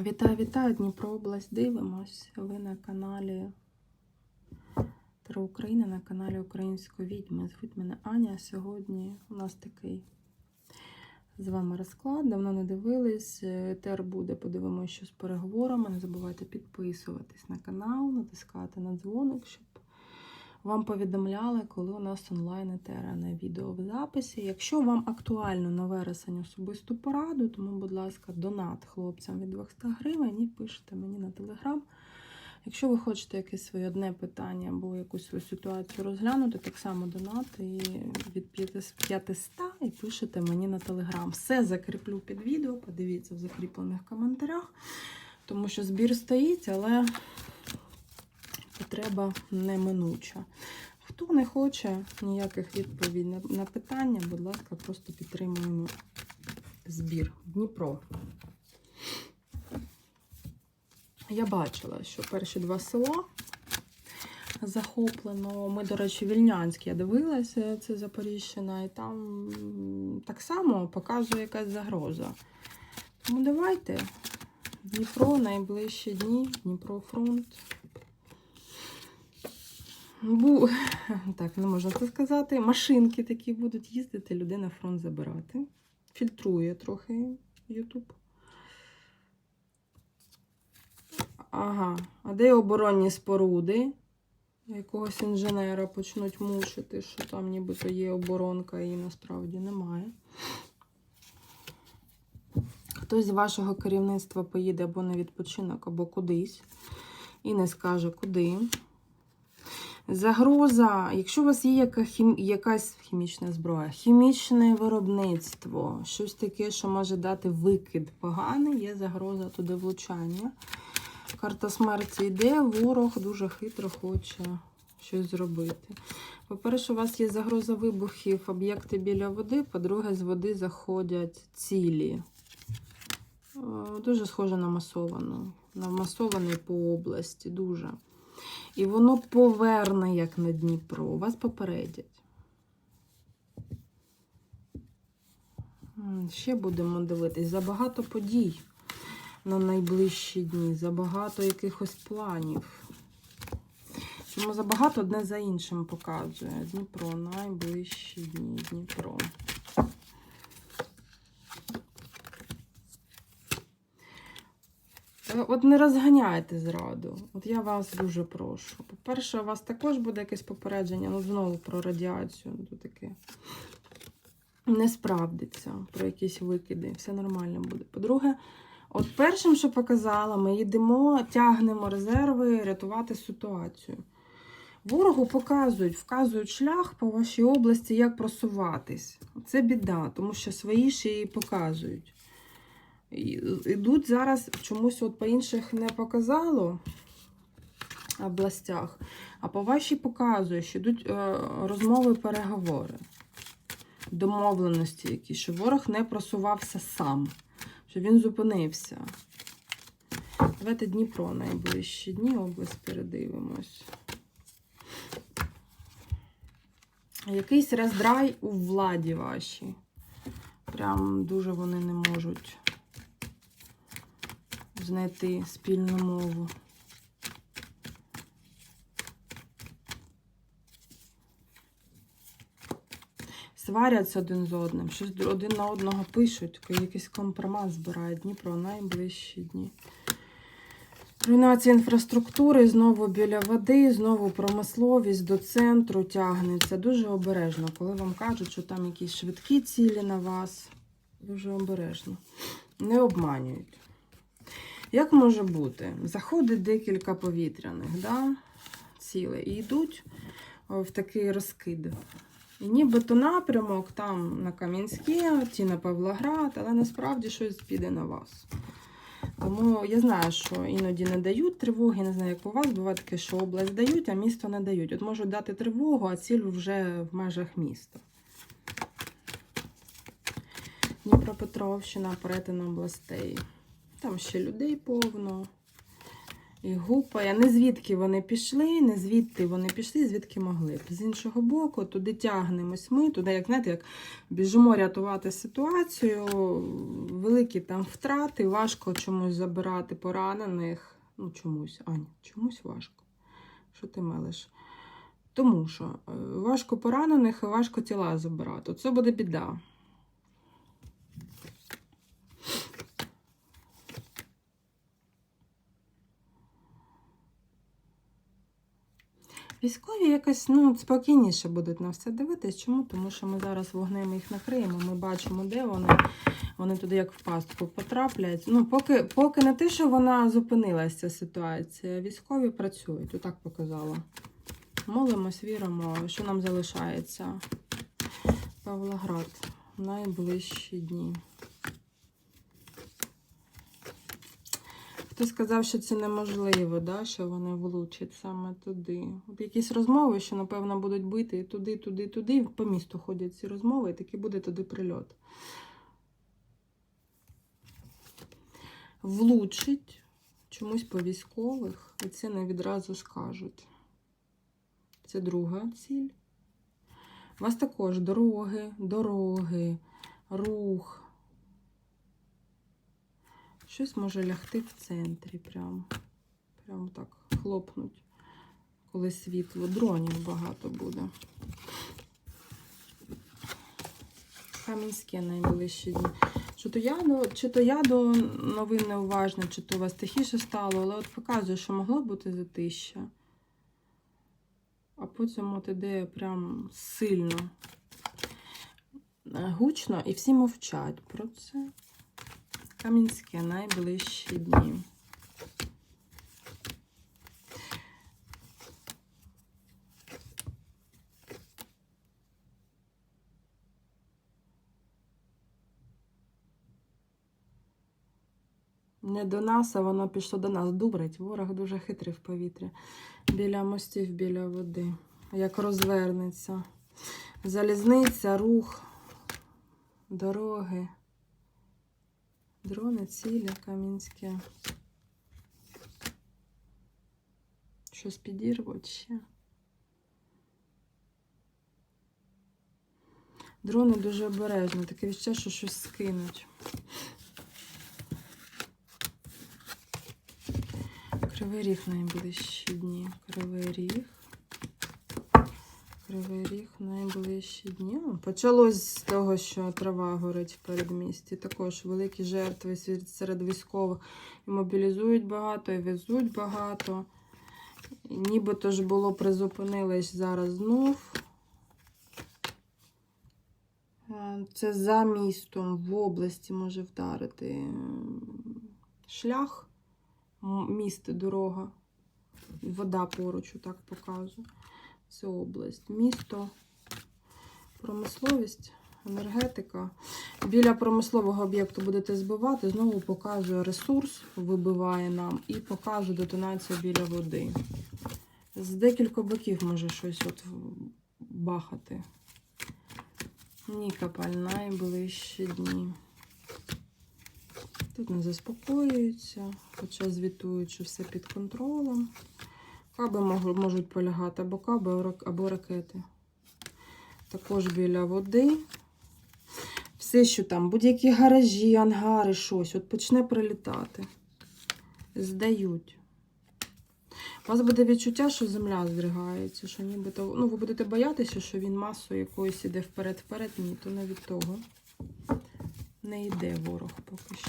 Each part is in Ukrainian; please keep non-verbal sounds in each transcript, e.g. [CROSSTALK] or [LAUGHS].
Вітаю, вітаю, Дніпро область. Дивимось. Ви на каналі Таро Україна, на каналі Української відьми. Звуть мене Аня. Сьогодні у нас такий з вами розклад. Давно не дивились. Тер буде, подивимося, що з переговорами. Не забувайте підписуватись на канал, натискати на дзвоник, щоб вам повідомляли, коли у нас онлайн етера відео в записі. Якщо вам актуально на вересень особисту пораду, тому, будь ласка, донат хлопцям від 200 гривень і пишете мені на телеграм. Якщо ви хочете якесь своє одне питання або якусь свою ситуацію розглянути, так само донат і від 500 і пишете мені на телеграм. Все закріплю під відео, подивіться в закріплених коментарях, тому що збір стоїть, але потреба неминуча. Хто не хоче ніяких відповідей на- питання, будь ласка, просто підтримуємо збір. Дніпро. Я бачила, що перші два села захоплено. Ми, до речі, Вільнянське я дивилася, це Запоріжжя, і там так само показує якась загроза. Тому давайте. Дніпро найближчі дні, Дніпро фронт. Бу... [LAUGHS] Так, не можна це сказати. Машинки такі будуть їздити, людей на фронт забирати. Фільтрує трохи YouTube. Ага, а де оборонні споруди? Якогось інженера почнуть мучити, що там нібито є оборонка, і насправді немає. Хтось з вашого керівництва поїде або на відпочинок, або кудись, і не скаже куди. Загроза, якщо у вас є яка хім... якась хімічна зброя, хімічне виробництво, щось таке, що може дати викид поганий, є загроза туди влучання. Карта смерті йде, ворог дуже хитро хоче щось зробити. По-перше, у вас є загроза вибухів, об'єкти біля води, по-друге, з води заходять цілі. Е, Дуже схоже на масовану. На масований по області, дуже. І воно поверне, як на Дніпро. Вас попередять. Ще будемо дивитись. Забагато подій на найближчі дні, забагато якихось планів. Чому забагато одне за іншим показує. Дніпро, найближчі дні, Дніпро. От не розганяйте зраду. От я вас дуже прошу. По-перше, у вас також буде якесь попередження, ну знову про радіацію. Ну, таке. Не справдиться про якісь викиди. Все нормально буде. По-друге, от першим, що показала, ми їдемо, тягнемо резерви, рятувати ситуацію. Ворогу показують, вказують шлях по вашій області, як просуватись. Це біда, тому що свої ще її показують. Ідуть зараз чомусь от по інших не показало областях, а по вашій показує, що йдуть е, розмови, переговори, домовленості якісь, що ворог не просувався сам, що він зупинився. Давайте Дніпро найближчі дні, область передивимось. Якийсь роздрай у владі вашій. Прям дуже вони не можуть знайти спільну мову. Сваряться один з одним, щось один на одного пишуть, якийсь компромат збирають Дніпро найближчі дні. Руйнація інфраструктури, знову біля води, знову промисловість до центру тягнеться. Дуже обережно, коли вам кажуть, що там якісь швидкі цілі на вас. Дуже обережно. Не обманюють. Як може бути? Заходить декілька повітряних да, цілей і йдуть в такий розкид. І нібито напрямок там на Кам'янське, ті на Павлоград, але насправді щось піде на вас. Тому я знаю, що іноді не дають тривоги, не знаю, як у вас. Буває таке, що область дають, а місто не дають. От можуть дати тривогу, а ціль вже в межах міста. Дніпропетровщина, перетин областей. Там ще людей повно. І гупає. Не звідки вони пішли, не звідти вони пішли, звідки могли. З іншого боку, туди тягнемось ми, туди, як знаєте, як біжимо рятувати ситуацію, великі там втрати, важко чомусь забирати поранених. Ну, чомусь, Аня, чомусь важко. Що ти мелиш? Тому що е, важко поранених і важко тіла забирати. Це буде біда. Військові якось ну, спокійніше будуть на все дивитись. Чому? Тому що ми зараз вогнем їх накриємо, ми бачимо, де вони. Вони туди як в пастку потраплять. Ну, поки, поки не те, що вона зупинилася ця ситуація. Військові працюють, отак показала. Молимось, віримо, що нам залишається. Павлоград. Найближчі дні. Хто сказав, що це неможливо, да? що вони влучать саме туди. От якісь розмови, що, напевно, будуть бити туди, туди, туди. По місту ходять ці розмови, і таки буде туди прильот. Влучить чомусь по військових, і це не відразу скажуть. Це друга ціль. У вас також дороги, дороги, рух. Щось може лягти в центрі, прям. Прям так хлопнуть, коли світло. Дронів багато буде. Кам'янське найближчі дні. Чи то я до, чи то я до новин неуважна, чи то у вас тихіше стало, але от показує, що могло бути затища. А потім от іде прям сильно е, гучно, і всі мовчать про це. Кам'янське найближчі дні. Не до нас, а воно пішло до нас. Дурить. Ворог дуже хитрий в повітрі. Біля мостів, біля води. Як розвернеться. Залізниця, рух, дороги. Дрони, цілі, камінське. Щось підірвуть ще. Дрони дуже обережно, таке відчуття, що щось скинуть. Кривий ріг найближчі дні. Кривий ріг. Кривий ріг найближчі дні. Почалось з того, що трава горить в передмісті. Також великі жертви серед- військових. І мобілізують багато, і везуть багато. Нібито ж було призупинились зараз знов. Е, Це за містом в області може вдарити шлях, м, місто, дорога, вода поруч, так показує. Це область, місто, промисловість, енергетика. Біля промислового об'єкту будете збивати, знову показує ресурс, вибиває нам, і покаже детонацію біля води. З декілька боків може щось от бахати. Нікопаль найближчі дні. Тут не заспокоюються, хоча звітують, що все під контролем. Каби можуть полягати або каби, або ракети. Також біля води. Все, що там, будь-які гаражі, ангари, щось, от почне прилітати. Здають. У вас буде відчуття, що земля здригається, що нібито. Ну, ви будете боятися, що він масою якоюсь іде вперед-вперед. Ні, то не того. Не йде ворог поки.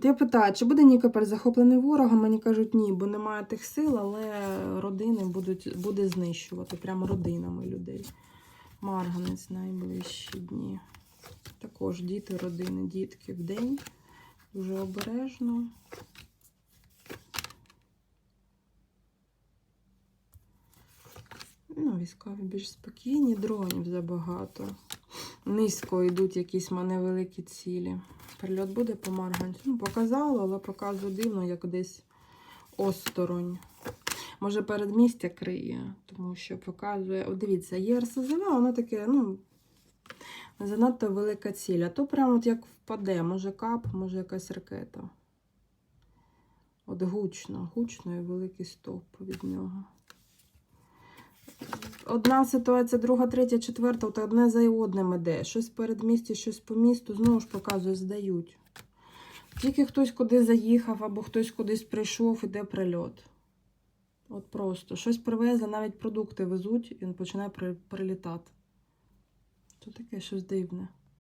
От я питаю, чи буде Нікополь захоплений ворогом? Мені кажуть, ні, бо немає тих сил, але родини будуть, буде знищувати прямо родинами людей. Марганець найближчі дні. Також діти, родини, дітки в день. Дуже обережно. Ну, військові більш спокійні, дронів забагато. Низько йдуть якісь в мене великі цілі. Прильот буде по марганцю. Ну, показало, але показує дивно, як десь осторонь. Може, передмістя криє, тому що показує. От дивіться, є РСЗВ, воно таке, ну, Занадто велика ціль. А то прямо от як впаде, може кап, може якась ракета. От гучно, гучно і великий стовп від нього. Одна ситуація, друга, третя, четверта, от одне за одним іде. Щось перед місті, щось по місту, знову ж показує, здають. Тільки хтось куди заїхав, або хтось кудись прийшов, іде прильот. От просто. Щось привезли, навіть продукти везуть, і він починає прилітати. Це таке щось дивне.